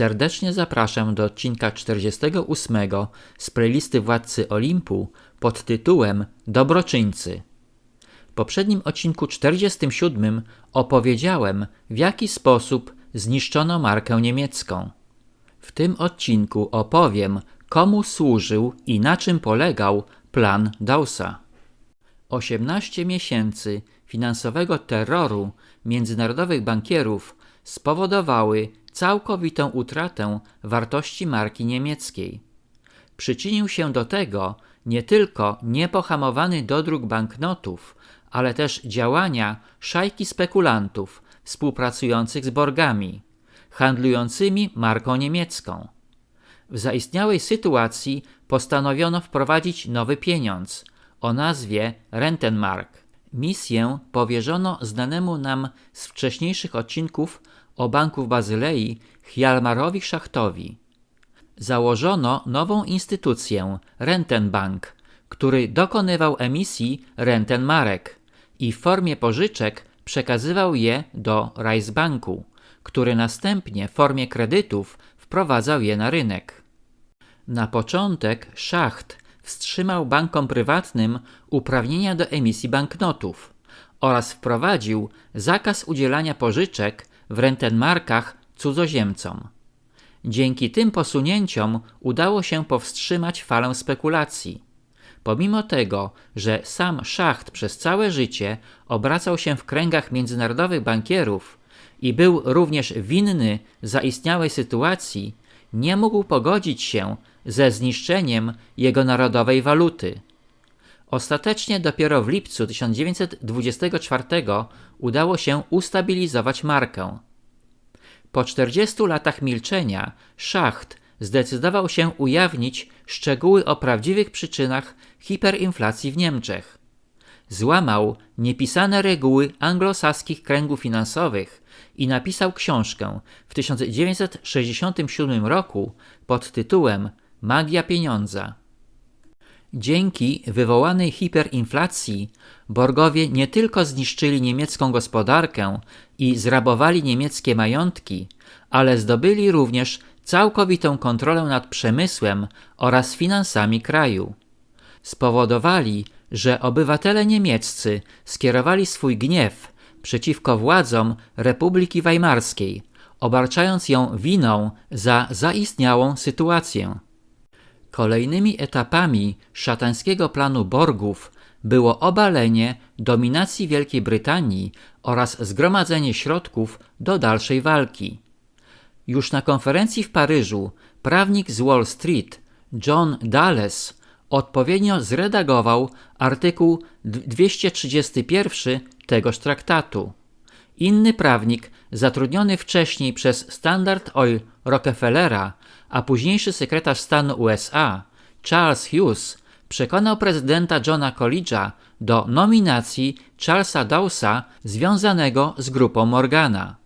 Serdecznie zapraszam do odcinka 48 z playlisty Władcy Olimpu pod tytułem Dobroczyńcy. W poprzednim odcinku 47 opowiedziałem, w jaki sposób zniszczono markę niemiecką. W tym odcinku opowiem, komu służył i na czym polegał plan Dausa. 18 miesięcy finansowego terroru międzynarodowych bankierów spowodowały całkowitą utratę wartości marki niemieckiej. Przyczynił się do tego nie tylko niepohamowany dodruk banknotów, ale też działania szajki spekulantów współpracujących z borgami, handlującymi marką niemiecką. W zaistniałej sytuacji postanowiono wprowadzić nowy pieniądz o nazwie Rentenmark. Misję powierzono znanemu nam z wcześniejszych odcinków o banku w Bazylei Hjalmarowi Szachtowi. Założono nową instytucję Rentenbank, który dokonywał emisji Rentenmarek i w formie pożyczek przekazywał je do Reichsbanku, który następnie w formie kredytów wprowadzał je na rynek. Na początek Schacht wstrzymał bankom prywatnym uprawnienia do emisji banknotów oraz wprowadził zakaz udzielania pożyczek w rentenmarkach cudzoziemcom. Dzięki tym posunięciom udało się powstrzymać falę spekulacji. Pomimo tego, że sam Schacht przez całe życie obracał się w kręgach międzynarodowych bankierów i był również winny zaistniałej sytuacji, nie mógł pogodzić się ze zniszczeniem jego narodowej waluty. Ostatecznie dopiero w lipcu 1924 udało się ustabilizować markę. Po 40 latach milczenia Schacht zdecydował się ujawnić szczegóły o prawdziwych przyczynach hiperinflacji w Niemczech. Złamał niepisane reguły anglosaskich kręgów finansowych i napisał książkę w 1967 roku pod tytułem Magia pieniądza. Dzięki wywołanej hiperinflacji Borgowie nie tylko zniszczyli niemiecką gospodarkę i zrabowali niemieckie majątki, ale zdobyli również całkowitą kontrolę nad przemysłem oraz finansami kraju. Spowodowali, że obywatele niemieccy skierowali swój gniew przeciwko władzom Republiki Weimarskiej, obarczając ją winą za zaistniałą sytuację. Kolejnymi etapami szatańskiego planu Borgów było obalenie dominacji Wielkiej Brytanii oraz zgromadzenie środków do dalszej walki. Już na konferencji w Paryżu prawnik z Wall Street John Dulles odpowiednio zredagował artykuł 231 tegoż traktatu. Inny prawnik, zatrudniony wcześniej przez Standard Oil Rockefellera, a późniejszy sekretarz stanu USA, Charles Hughes, przekonał prezydenta Johna College'a do nominacji Charlesa Dawsa związanego z grupą Morgana.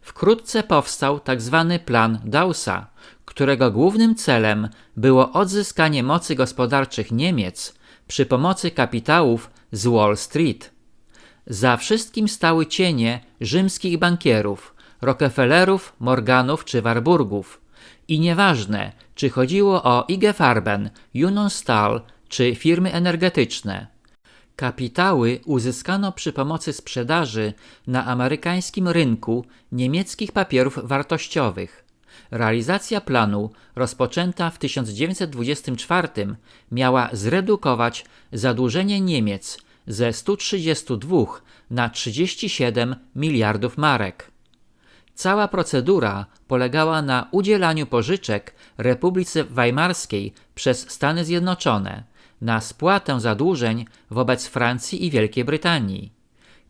Wkrótce powstał tzw. Tak plan Dawsa, którego głównym celem było odzyskanie mocy gospodarczych Niemiec przy pomocy kapitałów z Wall Street. Za wszystkim stały cienie rzymskich bankierów, Rockefellerów, Morganów czy Warburgów. I nieważne, czy chodziło o IG Farben, Union Stahl czy firmy energetyczne. Kapitały uzyskano przy pomocy sprzedaży na amerykańskim rynku niemieckich papierów wartościowych. Realizacja planu, rozpoczęta w 1924, miała zredukować zadłużenie Niemiec ze 132 na 37 miliardów marek. Cała procedura polegała na udzielaniu pożyczek Republice Weimarskiej przez Stany Zjednoczone na spłatę zadłużeń wobec Francji i Wielkiej Brytanii.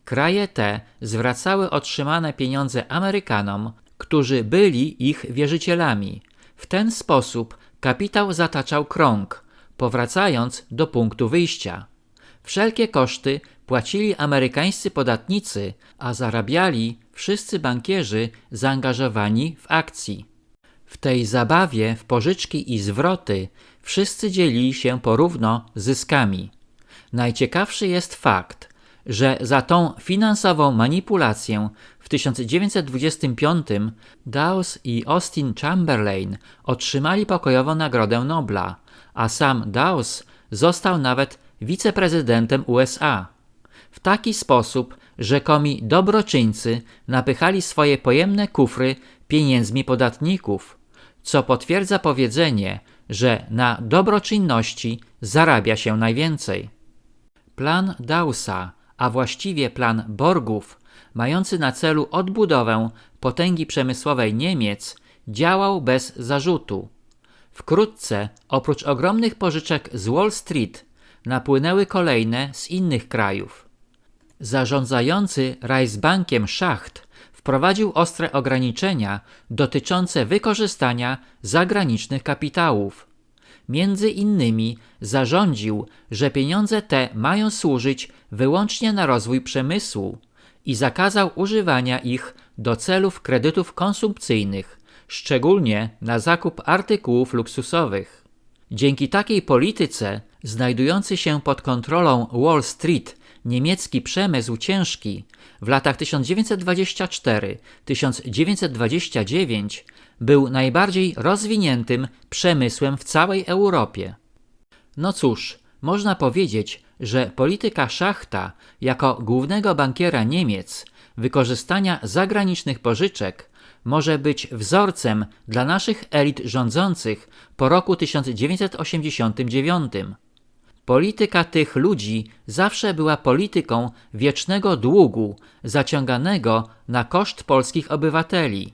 Kraje te zwracały otrzymane pieniądze Amerykanom, którzy byli ich wierzycielami. W ten sposób kapitał zataczał krąg, powracając do punktu wyjścia. Wszelkie koszty płacili amerykańscy podatnicy, a zarabiali wszyscy bankierzy zaangażowani w akcji. W tej zabawie w pożyczki i zwroty wszyscy dzielili się porówno zyskami. Najciekawszy jest fakt, że za tą finansową manipulację w 1925 Dawes i Austin Chamberlain otrzymali pokojową Nagrodę Nobla, a sam Dawes został nawet wiceprezydentem USA. W taki sposób rzekomi dobroczyńcy napychali swoje pojemne kufry pieniędzmi podatników, co potwierdza powiedzenie, że na dobroczynności zarabia się najwięcej. Plan Dawsa, a właściwie plan Borgów, mający na celu odbudowę potęgi przemysłowej Niemiec, działał bez zarzutu. Wkrótce, oprócz ogromnych pożyczek z Wall Street, napłynęły kolejne z innych krajów. Zarządzający Reichsbankiem Schacht wprowadził ostre ograniczenia dotyczące wykorzystania zagranicznych kapitałów. Między innymi zarządził, że pieniądze te mają służyć wyłącznie na rozwój przemysłu i zakazał używania ich do celów kredytów konsumpcyjnych, szczególnie na zakup artykułów luksusowych. Dzięki takiej polityce, znajdujący się pod kontrolą Wall Street, niemiecki przemysł ciężki w latach 1924-1929 był najbardziej rozwiniętym przemysłem w całej Europie. No cóż, można powiedzieć, że polityka Szachta jako głównego bankiera Niemiec wykorzystania zagranicznych pożyczek może być wzorcem dla naszych elit rządzących po roku 1989. Polityka tych ludzi zawsze była polityką wiecznego długu, zaciąganego na koszt polskich obywateli.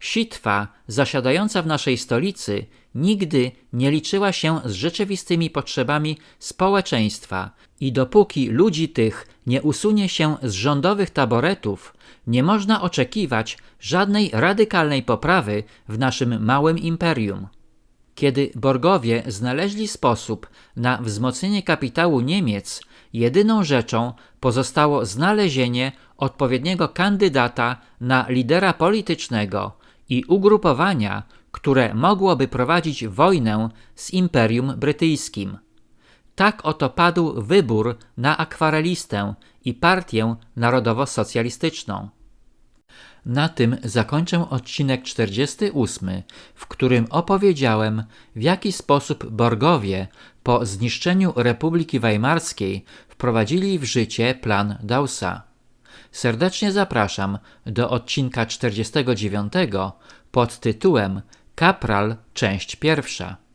Sitwa, zasiadająca w naszej stolicy, nigdy nie liczyła się z rzeczywistymi potrzebami społeczeństwa i dopóki ludzi tych nie usunie się z rządowych taboretów, nie można oczekiwać żadnej radykalnej poprawy w naszym małym imperium. Kiedy Borgowie znaleźli sposób na wzmocnienie kapitału Niemiec, jedyną rzeczą pozostało znalezienie odpowiedniego kandydata na lidera politycznego i ugrupowania, które mogłoby prowadzić wojnę z Imperium Brytyjskim. Tak oto padł wybór na akwarelistę i partię narodowo-socjalistyczną. Na tym zakończę odcinek 48, w którym opowiedziałem, w jaki sposób Borgowie po zniszczeniu Republiki Weimarskiej wprowadzili w życie plan Dausa. Serdecznie zapraszam do odcinka 49 pod tytułem Kapral, część pierwsza.